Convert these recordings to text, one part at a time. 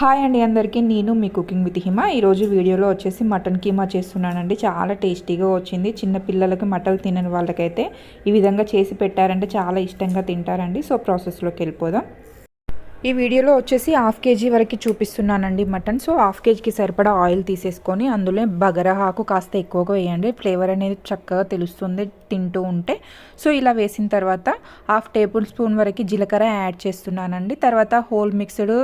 Hi అండి అందరికీ నేను మీ కుకింగ్ విత్ హిమ. ఈరోజు వీడియోలో వచ్చేసి మటన్ కీమా చేస్తున్నానండి. చాలా టేస్టీగా వచ్చింది. చిన్న పిల్లలకి మటన్ తినని వాళ్ళకైతే ఈ విధంగా చేసి పెట్టారంటే చాలా ఇష్టంగా తింటారండి. సో ప్రాసెస్లోకి వెళ్ళిపోదాం. ఈ వీడియోలో వచ్చేసి హాఫ్ కేజీ వరకు చూపిస్తున్నానండి మటన్. సో హాఫ్ కేజీకి సరిపడా ఆయిల్ తీసేసుకొని అందులో బగరహాకు కాస్త ఎక్కువగా వేయండి. ఫ్లేవర్ అనేది చక్కగా తెలుస్తుంది తింటూ ఉంటే. సో ఇలా వేసిన తర్వాత హాఫ్ టేబుల్ స్పూన్ వరకు జీలకర్ర యాడ్ చేస్తున్నానండి. తర్వాత whole mixed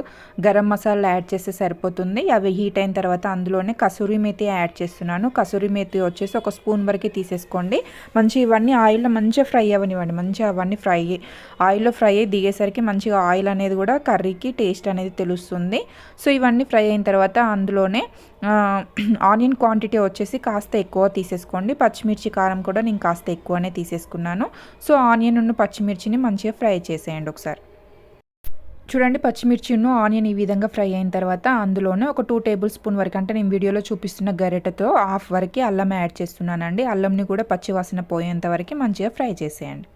garam masala add చేస్తే సరిపోతుంది. అవి హీట్ అయిన తర్వాత అందులోనే కసూరి మేతి యాడ్ చేస్తున్నాను. కసూరి మేతి వచ్చేసి ఒక స్పూన్ వరకు తీసేసుకోండి. మంచి ఇవన్నీ ఆయిల్లో మంచిగా ఫ్రై అవ్వనివ్వండి. మంచిగా అవన్నీ ఫ్రై ఆయిల్లో ఫ్రై అయ్యి దిగేసరికి మంచిగా ఆయిల్ అనేది కూడా కర్రీకి టేస్ట్ అనేది తెలుస్తుంది. సో ఇవన్నీ ఫ్రై అయిన తర్వాత అందులోనే ఆనియన్ క్వాంటిటీ వచ్చేసి కాస్త ఎక్కువ తీసేసుకోండి. పచ్చిమిర్చి కారం కూడా నేను కాస్త ఎక్కువనే తీసేసుకున్నాను. సో ఆనియన్ ఉన్న పచ్చిమిర్చిని మంచిగా ఫ్రై చేసేయండి ఒకసారి. చూడండి పచ్చిమిర్చిను ఆనియన్ ఈ విధంగా ఫ్రై అయిన తర్వాత అందులోనే ఒక టూ టేబుల్ స్పూన్ వరకు అంటే నేను వీడియోలో చూపిస్తున్న గరిటెతో హాఫ్ వరకు అల్లం యాడ్ చేస్తున్నానండి. అల్లంని కూడా పచ్చివాసన పోయేంత వరకు మంచిగా ఫ్రై చేసేయండి.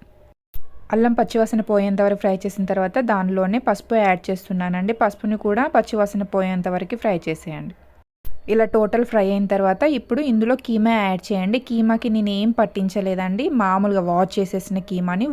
అల్లం పచ్చివాసన పోయేంత వరకు ఫ్రై చేసిన తర్వాత దానిలోనే పసుపు యాడ్ చేస్తున్నానండి. పసుపుని కూడా పచ్చివాసన పోయేంత వరకు ఫ్రై చేసేయండి. ఇలా టోటల్ ఫ్రై అయిన తర్వాత ఇప్పుడు ఇందులో కీమా యాడ్ చేయండి. కీమాకి నేను ఏం పట్టించలేదండి. మామూలుగా వాష్ చేసేసిన కీమాని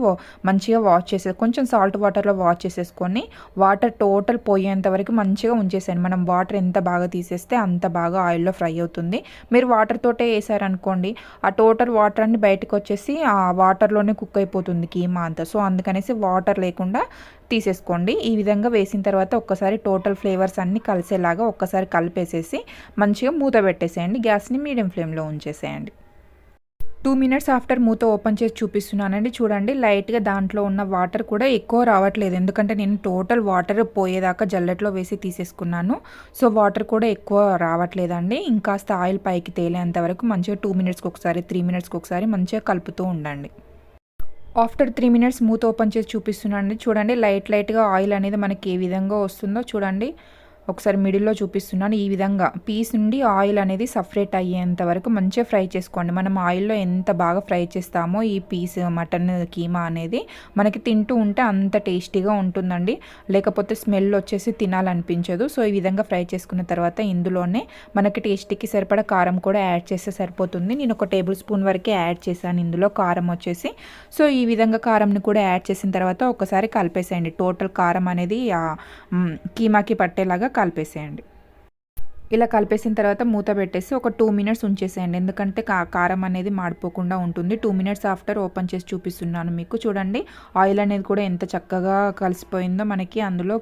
మంచిగా వాష్ చేసే కొంచెం సాల్ట్ వాటర్లో వాష్ చేసేసుకొని వాటర్ టోటల్ పోయేంత వరకు మంచిగా ఉంచేసాను మనం వాటర్ ఎంత బాగా తీసేస్తే అంత బాగా ఆయిల్లో ఫ్రై అవుతుంది. మీరు వాటర్ తోటే వేసారనుకోండి ఆ టోటల్ వాటర్ అన్ని బయటకు వచ్చేసి ఆ వాటర్లోనే కుక్ అయిపోతుంది కీమా అంతా. సో అందుకనేసి వాటర్ లేకుండా తీసేసుకోండి. ఈ విధంగా వేసిన తర్వాత ఒక్కసారి టోటల్ ఫ్లేవర్స్ అన్నీ కలిసేలాగా ఒక్కసారి కలిపేసేసి మంచిగా మూత పెట్టేసేయండి. గ్యాస్ని మీడియం ఫ్లేమ్లో ఉంచేసేయండి. టూ మినిట్స్ ఆఫ్టర్ మూత ఓపెన్ చేసి చూపిస్తున్నానండి. చూడండి లైట్గా దాంట్లో ఉన్న వాటర్ కూడా ఎక్కువ రావట్లేదు. ఎందుకంటే నేను టోటల్ వాటర్ పోయేదాకా జల్లెట్లో వేసి తీసేసుకున్నాను. సో వాటర్ కూడా ఎక్కువ రావట్లేదండి. ఇంకాస్త ఆయిల్ పైకి తేలేంత వరకు మంచిగా టూ మినిట్స్కి ఒకసారి త్రీ మినిట్స్కి ఒకసారి మంచిగా కలుపుతూ ఉండండి. ఆఫ్టర్ త్రీ మినిట్స్ మూత ఓపెన్ చేసి చూపిస్తున్నాను చూడండి లైట్ లైట్గా ఆయిల్ అనేది మనకి ఏ విధంగా వస్తుందో చూడండి. ఒకసారి మిడిల్లో చూపిస్తున్నాను. ఈ విధంగా పీస్ నుండి ఆయిల్ అనేది సపరేట్ అయ్యేంత వరకు మంచిగా ఫ్రై చేసుకోండి. మనం ఆయిల్లో ఎంత బాగా ఫ్రై చేస్తామో ఈ పీస్ మటన్ కీమా అనేది మనకి తింటూ ఉంటే అంత టేస్టీగా ఉంటుందండి. లేకపోతే స్మెల్ వచ్చేసి తినాలనిపించదు. సో ఈ విధంగా ఫ్రై చేసుకున్న తర్వాత ఇందులోనే మనకి టేస్టీకి సరిపడా కారం కూడా యాడ్ చేస్తే సరిపోతుంది. నేను ఒక టేబుల్ స్పూన్ వరకే యాడ్ చేశాను. ఇందులో కారం వచ్చేసి. సో ఈ విధంగా కారంని కూడా యాడ్ చేసిన తర్వాత ఒకసారి కలిపేసేయండి. టోటల్ కారం అనేది కీమాకి పట్టేలాగా కలిపేసేయండి. ఇలా కలిపేసిన తర్వాత మూత పెట్టేసి ఒక టూ మినిట్స్ ఉంచేసేయండి. ఎందుకంటే కారం అనేది మాడిపోకుండా ఉంటుంది. టూ మినిట్స్ ఆఫ్టర్ ఓపెన్ చేసి చూపిస్తున్నాను మీకు. చూడండి ఆయిల్ అనేది కూడా ఎంత చక్కగా కలిసిపోయిందో మనకి అందులో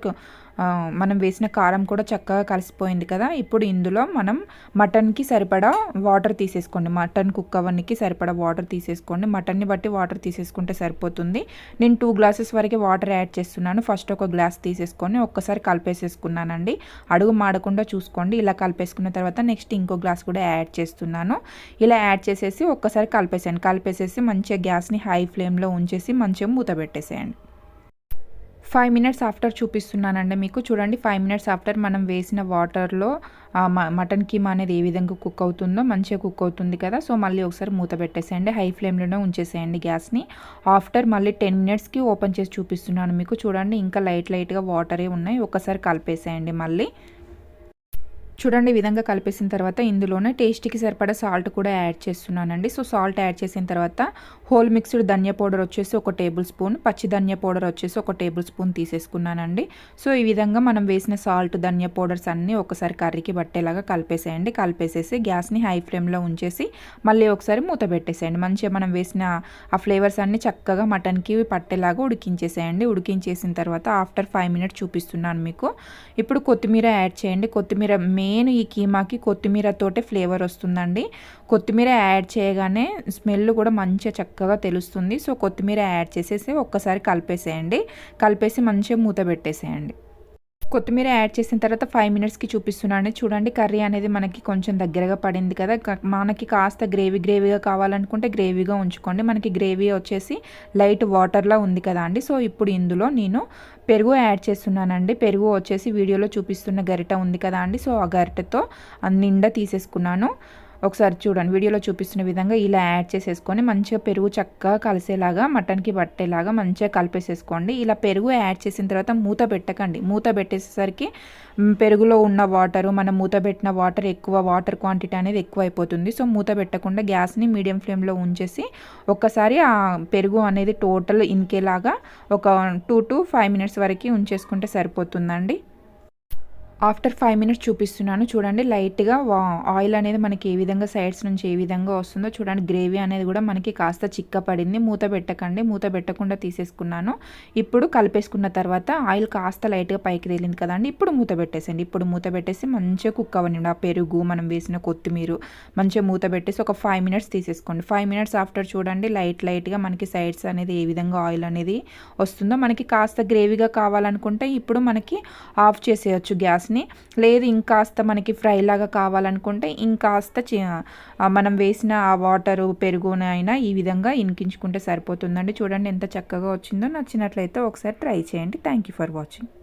మనం వేసిన కారం కూడా చక్కగా కలిసిపోయింది కదా. ఇప్పుడు ఇందులో మనం మటన్కి సరిపడా వాటర్ తీసేసుకోండి. మటన్ కుక్ అవన్నీకి సరిపడా వాటర్ తీసేసుకోండి. మటన్ని బట్టి వాటర్ తీసేసుకుంటే సరిపోతుంది. నేను టూ గ్లాసెస్ వరకు వాటర్ యాడ్ చేస్తున్నాను. ఫస్ట్ ఒక గ్లాస్ తీసేసుకొని ఒక్కసారి కలిపేసేసుకున్నానండి. అడుగు మాడకుండా చూసుకోండి. ఇలా కలిపేసుకున్న తర్వాత నెక్స్ట్ ఇంకో గ్లాస్ కూడా యాడ్ చేస్తున్నాను. ఇలా యాడ్ చేసేసి ఒక్కసారి కలిపేసాను కలిపేసేసి మంచిగా గ్యాస్ని హై ఫ్లేమ్లో ఉంచేసి మంచిగా మూత పెట్టేసేయండి. ఫైవ్ మినిట్స్ ఆఫ్టర్ చూపిస్తున్నానండి మీకు. చూడండి ఫైవ్ మినిట్స్ ఆఫ్టర్ మనం వేసిన వాటర్లో మటన్ కీమా అనేది ఏ విధంగా కుక్ అవుతుందో మంచిగా కుక్ అవుతుంది కదా. సో మళ్ళీ ఒకసారి మూత పెట్టేసేయండి హై ఫ్లేమ్లోనే ఉంచేసేయండి గ్యాస్ని. ఆఫ్టర్ మళ్ళీ టెన్ మినిట్స్కి ఓపెన్ చేసి చూపిస్తున్నాను మీకు. చూడండి ఇంకా లైట్ లైట్గా వాటరే ఉన్నాయి. ఒకసారి కలిపేసేయండి మళ్ళీ. చూడండి ఈ విధంగా కలిపేసిన తర్వాత ఇందులోనే టేస్ట్కి సరిపడా సాల్ట్ కూడా యాడ్ చేస్తున్నానండి. సో సాల్ట్ యాడ్ చేసిన తర్వాత హోల్ మిక్స్డ్ ధనియా పౌడర్ వచ్చేసి ఒక టేబుల్ స్పూన్ పచ్చి ధనియా పౌడర్ వచ్చేసి ఒక టేబుల్ స్పూన్ తీసేసుకున్నానండి. సో ఈ విధంగా మనం వేసిన సాల్ట్ ధనియా పౌడర్స్ అన్నీ ఒకసారి కర్రీకి పట్టేలాగా కలిపేసేయండి. కలిపేసేసి గ్యాస్ని హై ఫ్లేమ్లో ఉంచేసి మళ్ళీ ఒకసారి మూత పెట్టేసేయండి. మంచిగా మనం వేసిన ఆ ఫ్లేవర్స్ అన్నీ చక్కగా మటన్కి పట్టేలాగా ఉడికించేసేయండి. ఉడికించేసిన తర్వాత ఆఫ్టర్ ఫైవ్ మినిట్స్ చూపిస్తున్నాను మీకు. ఇప్పుడు కొత్తిమీర యాడ్ చేయండి. కొత్తిమీర మెయిన్ ఈ కీమాకి కొత్తిమీరతోటే ఫ్లేవర్ వస్తుందండి. కొత్తిమీర యాడ్ చేయగానే స్మెల్ కూడా మంచిగా చక్కగా తెలుస్తుంది. సో కొత్తిమీర యాడ్ చేసేసి ఒక్కసారి కలిపేసేయండి. కలిపేసి మంచిగా మూత పెట్టేసేయండి. కొత్తిమీర యాడ్ చేసిన తర్వాత ఫైవ్ మినిట్స్కి చూపిస్తున్నాను. చూడండి కర్రీ అనేది మనకి కొంచెం దగ్గరగా పడింది కదా. మనకి కాస్త గ్రేవీ గ్రేవీగా కావాలనుకుంటే గ్రేవీగా ఉంచుకోండి. మనకి గ్రేవీ వచ్చేసి లైట్ వాటర్లా ఉంది కదా అండి. సో ఇప్పుడు ఇందులో నేను పెరుగు యాడ్ చేస్తున్నానండి. పెరుగు వచ్చేసి వీడియోలో చూపిస్తున్న గరిట ఉంది కదా అండి. సో ఆ గరిటతో నిండా తీసేసుకున్నాను. ఒకసారి చూడండి. వీడియోలో చూపిస్తున్న విధంగా ఇలా యాడ్ చేసేసుకొని మంచిగా పెరుగు చక్కగా కలిసేలాగా మటన్కి పట్టేలాగా మంచిగా కలిపేసేసుకోండి. ఇలా పెరుగు యాడ్ చేసిన తర్వాత మూత పెట్టకండి. మూత పెట్టేసరికి పెరుగులో ఉన్న వాటరు మనం మూత పెట్టిన వాటర్ ఎక్కువ వాటర్ క్వాంటిటీ అనేది ఎక్కువ అయిపోతుంది సో మూత పెట్టకుండా గ్యాస్ని మీడియం ఫ్లేమ్లో ఉంచేసి ఒక్కసారి ఆ పెరుగు అనేది టోటల్ ఇన్కేలాగా ఒక టూ టు ఫైవ్ మినిట్స్ వరకు ఉంచేసుకుంటే సరిపోతుందండి. ఆఫ్టర్ ఫైవ్ మినిట్స్ చూపిస్తున్నాను. చూడండి లైట్గా ఆయిల్ అనేది మనకి ఏ విధంగా సైడ్స్ నుంచి ఏ విధంగా వస్తుందో చూడండి గ్రేవీ అనేది కూడా మనకి కాస్త చిక్క పడింది మూత పెట్టకండి మూత పెట్టకుండా తీసేసుకున్నాను. ఇప్పుడు కలిపేసుకున్న తర్వాత ఆయిల్ కాస్త లైట్గా పైకి తేలింది కదండి ఇప్పుడు మూత పెట్టేసండి ఇప్పుడు మూత పెట్టేసి మంచిగా కుక్ అవ్వండి ఆ పెరుగు మనం వేసిన కొత్తిమీర మంచిగా మూత పెట్టేసి ఒక ఫైవ్ మినిట్స్ తీసేసుకోండి. ఫైవ్ మినిట్స్ ఆఫ్టర్ చూడండి లైట్ లైట్గా మనకి సైడ్స్ అనేది ఏ విధంగా ఆయిల్ అనేది వస్తుందో మనకి కాస్త గ్రేవీగా కావాలనుకుంటే ఇప్పుడు మనకి ఆఫ్ చేసేయచ్చు గ్యాస్ గ్యాస్ని లేదు ఇంకాస్త మనకి ఫ్రై లాగా కావాలనుకుంటే ఇంకాస్త మనం వేసిన ఆ వాటరు పెరుగునైనా ఈ విధంగా ఇనికించుకుంటే సరిపోతుందండి. చూడండి ఎంత చక్కగా వచ్చిందో. నచ్చినట్లయితే ఒకసారి ట్రై చేయండి. Thank you for watching.